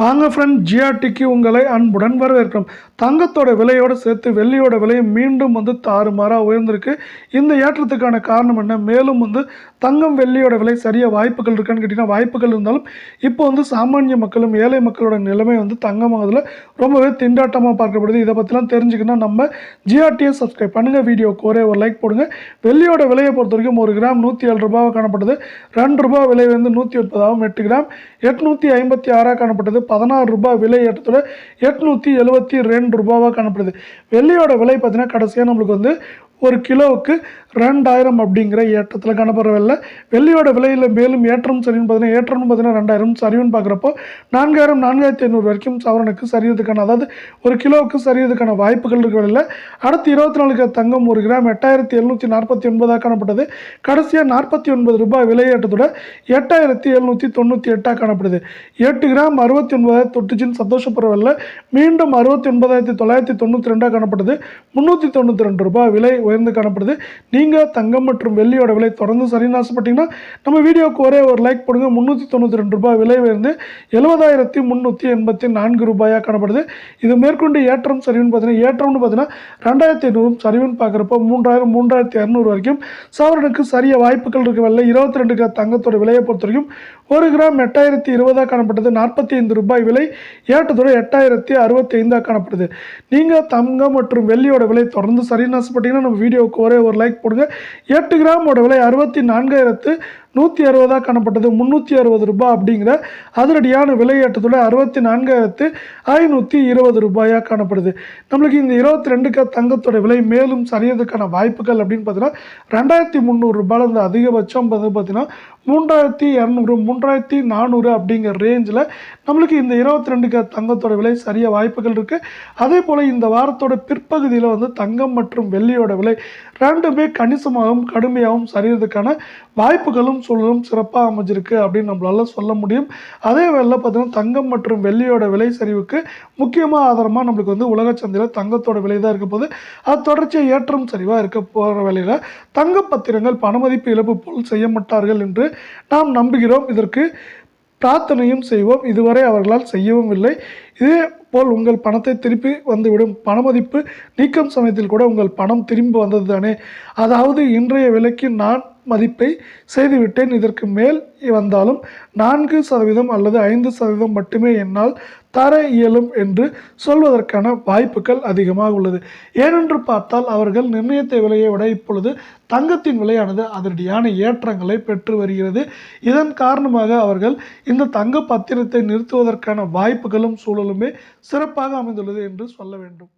வாங்க ஃப்ரெண்ட் ஜிஆர்டிக்கு உங்களை அன்புடன் வரவேற்கிறோம். தங்கத்தோட விலையோடு சேர்த்து வெள்ளியோட விலையும் மீண்டும் வந்து தாறுமாறாக உயர்ந்திருக்கு. இந்த ஏற்றத்துக்கான காரணம் என்ன? மேலும் வந்து தங்கம் வெள்ளியோட விலை சரியாக வாய்ப்புகள் இருக்கான்னு கேட்டிங்கன்னா வாய்ப்புகள் இருந்தாலும் இப்போ வந்து சாமானிய மக்களும் ஏழை மக்களோட நிலைமை வந்து தங்கம் அதில் ரொம்பவே திண்டாட்டமாக பார்க்கப்படுது. இதை பற்றிலாம் தெரிஞ்சுக்கணும் நம்ம ஜிஆர்டியை சப்ஸ்கிரைப் பண்ணுங்கள் வீடியோக்கு ஒரே ஒரு லைக் போடுங்க. வெள்ளியோட விலையை பொறுத்த வரைக்கும் ஒரு கிராம் நூற்றி ஏழு ரூபாவாக காணப்பட்டது. ரெண்டு ரூபா விலை வந்து நூற்றி ஒன்பதாகவும் எட்டு கிராம் எட்நூற்றி ஐம்பத்தி ஆறாக காணப்பட்டது. பதினாறு ரூபாய் விலை ஏற்றத்தோட எட்நூற்றி எழுபத்தி ரெண்டு ரூபாவாக காணப்படுது. வெள்ளியோட விலை பார்த்தீங்கன்னா கடைசியாக நம்மளுக்கு வந்து ஒரு கிலோவுக்கு ரெண்டாயிரம் அப்படிங்கிற ஏற்றத்தில் காணப்படவில்லை. வெள்ளியோட விலையில் மேலும் ஏற்றம் சரின்னு பார்த்தீங்கன்னா ஏற்றம்னு பார்த்தீங்கன்னா ரெண்டாயிரம் சரிவுன்னு பார்க்குறப்போ நான்காயிரம் நான்காயிரத்தி ஐநூறு வரைக்கும் சவரனுக்கு சரியதுக்கான அதாவது ஒரு கிலோவுக்கு சரியதுக்கான வாய்ப்புகள் இருக்கவில்லை அடுத்து இருபத்தி நாலுக்கு தங்கம் ஒரு கிராம் எட்டாயிரத்தி எழுநூற்றி நாற்பத்தி ஒன்பதாக காணப்பட்டது. கடைசியாக நாற்பத்தி ஒன்பது ரூபாய் விலையேற்றத்தோட எட்டாயிரத்தி எழுநூற்றி தொண்ணூற்றி எட்டாக காணப்படுது. எட்டு கிராம் அறுபத்தி ஒன்பதாயிரத்தி தொட்டுச்சின்னு சந்தோஷப்படவில்லை மீண்டும் அறுபத்தி ஒன்பதாயிரத்தி தொள்ளாயிரத்தி தொண்ணூற்றி ரெண்டாக காணப்படுது முந்நூற்றி தொண்ணூற்றி ரெண்டு ரூபாய் விலை உயர்ந்து காணப்படுது. நீங்கள் தங்கம் மற்றும் வெள்ளியோட விலை தொடர்ந்து சரின்னு ஆசைப்பட்டீங்கன்னா நம்ம வீடியோக்கு ஒரே ஒரு லைக் போடுங்க. முந்நூற்றி தொண்ணூற்றி ரெண்டு ரூபாய் விலை உயர்ந்து எழுபதாயிரத்தி முந்நூற்றி எண்பத்தி நான்கு ரூபாயாக காணப்படுது. இது மேற்கொண்டு ஏற்றம் சரிவுன்னு பார்த்தீங்கன்னா ஏற்றம்னு பார்த்தீங்கன்னா ரெண்டாயிரத்தி ஐநூறும் சரிவுன்னு பார்க்குறப்போ மூன்றாயிரம் மூன்றாயிரத்தி இரநூறு வரைக்கும் சவரனுக்கு சரிய வாய்ப்புகள் இருக்க வரல இருபத்தி ரெண்டு கிராம் தங்கத்தோட விலையை பொறுத்த வரைக்கும் ஒரு கிராம் எட்டாயிரத்தி இருபதாக காணப்பட்டது. நாற்பத்தி ஐந்து ரூபாய் விலை ஏற்றத்தோட எட்டாயிரத்தி அறுபத்தி ஐந்தாக காணப்படுது. நீங்கள் தங்கம் மற்றும் வெள்ளியோட விலை தொடர்ந்து சரின்னு ஆசைப்பட்டீங்கன்னா நம்ம வீடியோவுக்கு ஒரே ஒரு லைக் போடுங்க. எட்டு கிராமோட விலை அறுபத்தி நான்காயிரத்து நூற்றி அறுபதாக காணப்பட்டது முந்நூற்றி அறுபது ரூபாய் அப்படிங்கிற அதிரடியான விலையேற்றத்தோட அறுபத்தி நான்காயிரத்து ஐநூற்றி இருபது ரூபாயாக காணப்படுது. நம்மளுக்கு இந்த இருபத்தி ரெண்டுக்கு தங்கத்தோட விலை மேலும் சரியறதுக்கான வாய்ப்புகள் அப்படின்னு பார்த்தீங்கன்னா ரெண்டாயிரத்தி முந்நூறு ரூபாயில் இருந்து அதிகபட்சம் வந்து பார்த்தீங்கன்னா மூன்றாயிரத்தி இரநூறு மூன்றாயிரத்தி நானூறு அப்படிங்கிற ரேஞ்சில் நம்மளுக்கு இந்த இருபத்தி ரெண்டுக்கு தங்கத்தோட விலை சரிய வாய்ப்புகள் இருக்குது அதே போல் இந்த வாரத்தோட பிற்பகுதியில் வந்து தங்கம் மற்றும் வெள்ளியோட விலை ரெண்டுமே கணிசமாகவும் கடுமையாகவும் சரியறதுக்கான வாய்ப்புகளும் சூழலும் சிறப்பாக அமைஞ்சிருக்கு அப்படின்னு நம்மளால் சொல்ல முடியும். அதே வேளையில் பார்த்திங்கன்னா தங்கம் மற்றும் வெள்ளியோட விலை சரிவுக்கு முக்கியமாக ஆதாரமாக நம்மளுக்கு வந்து உலக சந்தையில் தங்கத்தோட விலை தான் இருக்க போது அது தொடர்ச்சியாக ஏற்றம் சரிவாக இருக்க போகிற வேலையில் தங்க பத்திரங்கள் பணமதிப்பு இழப்பு போல் செய்ய மாட்டார்கள் என்று நாம் நம்புகிறோம். இதற்கு பிரார்த்தனையும் செய்வோம். இதுவரை அவர்களால் செய்யவும் இல்லை. இதே போல் உங்கள் பணத்தை திருப்பி வந்துவிடும். பணமதிப்பு நீக்கம் சமயத்தில் கூட உங்கள் பணம் திரும்பி வந்தது தானே அதாவது இன்றைய விலைக்கு நான் மதிப்பை செய்துவிட்டேன். இதற்கு மேல் வந்தாலும் நான்கு சதவீதம் அல்லது ஐந்து சதவீதம் மட்டுமே என்னால் தர இயலும் என்று சொல்வதற்கான வாய்ப்புகள் அதிகமாக உள்ளது. ஏனென்று பார்த்தால் அவர்கள் நிர்ணயத்தை விலையை விட இப்பொழுது தங்கத்தின் விலையானது அதிரடியான ஏற்றங்களை பெற்று வருகிறது. இதன் காரணமாக அவர்கள் இந்த தங்க பத்திரத்தை நிறுத்துவதற்கான வாய்ப்புகளும் சூழலுமே சிறப்பாக அமைந்துள்ளது என்று சொல்ல வேண்டும்.